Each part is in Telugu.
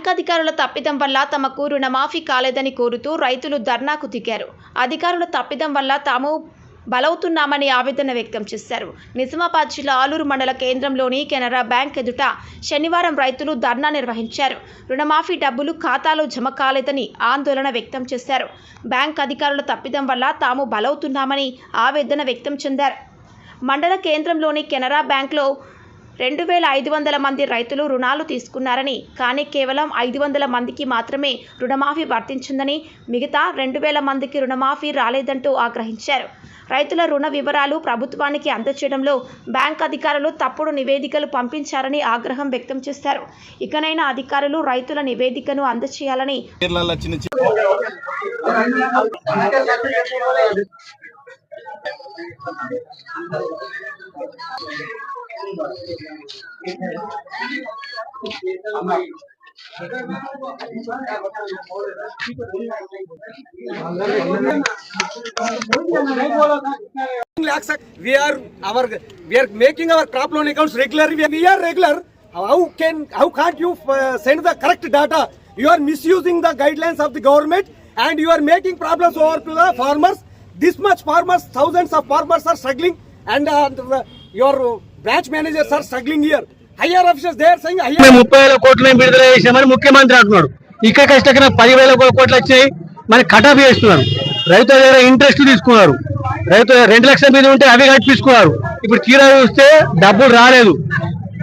బ్యాంక్ అధికారుల తప్పిదం వల్ల తమకు రుణమాఫీ కాలేదని కోరుతూ రైతులు ధర్నాకు దిగారు. అధికారుల తప్పిదం వల్ల తాము బలవుతున్నామని ఆవేదన వ్యక్తం చేశారు. నిజామాబాద్ జిల్లా ఆలూరు మండల కేంద్రంలోని కెనరా బ్యాంక్ ఎదుట శనివారం రైతులు ధర్నా నిర్వహించారు. రుణమాఫీ డబ్బులు ఖాతాలో జమ కాలేదని ఆందోళన వ్యక్తం చేశారు. బ్యాంక్ అధికారుల తప్పిదం వల్ల తాము బలవుతున్నామని ఆవేదన వ్యక్తం చెందారు. మండల కేంద్రంలోని కెనరా బ్యాంక్లో రెండు వేల ఐదు వందల మంది రైతులు రుణాలు తీసుకున్నారని కానీ కేవలం ఐదు వందల మందికి మాత్రమే రుణమాఫీ వర్తించిందని మిగతా రెండు వేల మందికి రుణమాఫీ రాలేదంటూ ఆగ్రహించారు. రైతుల రుణ వివరాలు ప్రభుత్వానికి అందచేయడంలో బ్యాంక్ అధికారులు తప్పుడు నివేదికలు పంపించారని ఆగ్రహం వ్యక్తం చేశారు. ఇకనైనా అధికారులు రైతుల నివేదికను అందచేయాలని we are our we are making our crop loan accounts regularly we are, regular how can how can't you uh, send the correct data you are misusing the guidelines of the government and you are making problems over to the farmers this much farmers thousands of farmers are struggling and uh, the- your branch managers are struggling here. Higher officials they are saying higher ముప్పై వేల కోట్లు విడుదల చేసామని ముఖ్యమంత్రి అంటున్నాడు. ఇక్కడ కష్టకన పదివేల కోట్లు వచ్చాయి మరి కటాఫ్ చేస్తున్నారు. రైతుల దగ్గర ఇంట్రెస్ట్ తీసుకున్నారు. రైతు రెండు లక్షల మీద ఉంటే అవి కట్టించుకున్నారు ఇప్పుడు తీరా చూస్తే డబ్బులు రాలేదు.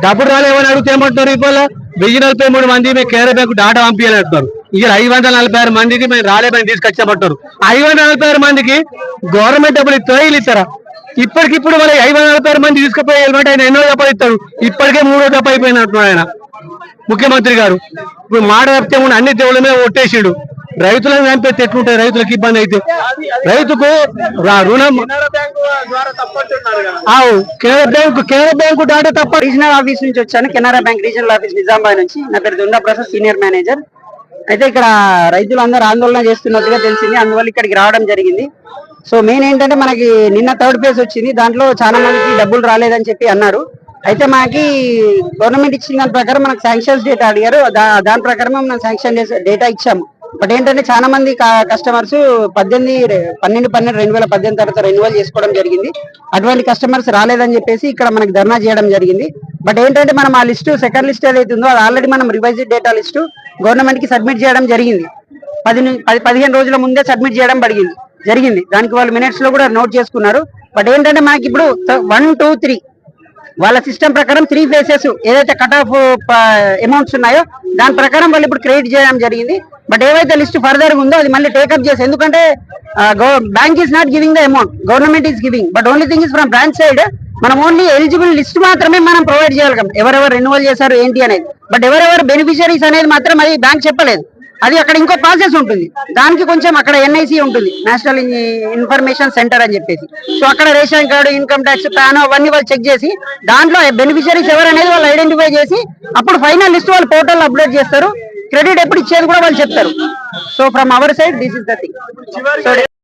డబ్బులు రాలేవని అడిగితే ఏమంటున్నారు ఇవాళ? వెయ్యి నలభై మూడు మంది మేము కేరళ బ్యాంకు డాటా పంపించాలంటున్నారు ఇక్కడ ఐదు వందల నలభై ఆరు మందికి మేము రాలేమని తీసుకొచ్చామంటారు ఐదు వందల నలభై ఆరు మందికి గవర్నమెంట్ డబ్బులు ఇస్తారా వీళ్ళు ఇస్తారా? ఇప్పటికిప్పుడు మరి ఐదు వందల నలభై ఆరు మంది తీసుకుపోయి హెల్మెట్ ఆయన ఎన్నో దెబ్బలు ఇస్తారు ఇప్పటికే మూడో దప్ప అయిపోయినట్టున్నాడు ఆయన. ముఖ్యమంత్రి గారు. ఇప్పుడు మాట తప్పితే ఉన్న అన్ని దేవుళ్ళ మీద ఒట్టేసాడు. రైతులను చంపేస్తే ఎట్లుంటాయి? రైతులకు ఇబ్బంది అయితే. రైతుకు రుణం. ఆవు. కేంద్ర బ్యాంకు కేంద్ర బ్యాంకు డాటా తప్ప రీజనల్ ఆఫీస్ నుంచి వచ్చాను. Canara bank regional office Nizamabad నుంచి. నా పేరు దుండా ప్రసాద్ సీనియర్ మేనేజర్ అయితే ఇక్కడ రైతులు అందరూ ఆందోళన చేస్తున్నట్టుగా తెలిసింది. అందువల్ల ఇక్కడికి రావడం జరిగింది. సో మెయిన్ ఏంటంటే మనకి నిన్న థర్డ్ ఫేజ్ వచ్చింది. దాంట్లో చాలా మందికి డబ్బులు రాలేదని చెప్పి అన్నారు. అయితే మనకి గవర్నమెంట్ ఇచ్చిన దాని ప్రకారం మనకు శాంక్షన్స్ డేటా అడిగారు. దా- దాని ప్రకారం మనం శాంక్షన్ చేసే డేటా ఇచ్చాము. బట్ ఏంటంటే చాలా మంది కస్టమర్స్ పద్దెనిమిది పన్నెండు పన్నెండు రెండు వేల పద్దెనిమిది తర్వాత రెన్యువల్ చేసుకోవడం జరిగింది. అటువంటి కస్టమర్స్ రాలేదని చెప్పేసి ఇక్కడ మనకి ధర్నా చేయడం జరిగింది. బట్ ఏంటంటే మనం ఆ లిస్టు సెకండ్ లిస్ట్ ఏదైతే ఉందో అది ఆల్రెడీ మనం రివైజ్డ్ డేటా లిస్టు గవర్నమెంట్కి సబ్మిట్ చేయడం జరిగింది. పది పది పదిహేను రోజుల ముందే సబ్మిట్ చేయడం జరిగింది జరిగింది. దానికి వాళ్ళు మినిట్స్లో కూడా నోట్ చేసుకున్నారు. బట్ ఏంటంటే మనకి ఇప్పుడు వన్ టూ త్రీ వాళ్ళ సిస్టమ్ ప్రకారం త్రీ ఫేసెస్ ఏదైతే కట్ ఆఫ్ అమౌంట్స్ ఉన్నాయో దాని ప్రకారం వాళ్ళు ఇప్పుడు క్రియేట్ చేయడం జరిగింది. బట్ ఏవైతే లిస్ట్ ఫర్దర్ ఉందో అది మళ్ళీ టేకప్ చేసి ఎందుకంటే bank is not giving the amount government is giving but only thing is from branch side మనం ఓన్లీ ఎలిజిబుల్ లిస్ట్ మాత్రమే మనం ప్రొవైడ్ చేయగలం ఎవరెవరు రెన్యువల్ చేశారు ఏంటి అనేది. బట్ ఎవరెవరు బెనిఫిషరీస్ అనేది మాత్రం అది బ్యాంక్ చెప్పలేదు. అది అక్కడ ఇంకో ప్రాసెస్ ఉంటుంది. దానికి కొంచెం అక్కడ ఎన్ఐసి ఉంటుంది. నేషనల్ ఇన్ఫర్మేషన్ సెంటర్ అని చెప్పేసి. సో అక్కడ ration card income tax PAN అవన్నీ వాళ్ళు చెక్ చేసి దాంట్లో బెనిఫిషరీస్ ఎవరు అనేది వాళ్ళు ఐడెంటిఫై చేసి అప్పుడు ఫైనల్ లిస్ట్ వాళ్ళు పోర్టల్ అప్లోడ్ చేస్తారు. క్రెడిట్ ఎప్పుడు ఇచ్చేది కూడా వాళ్ళు చెప్తారు. So from our side this is the thing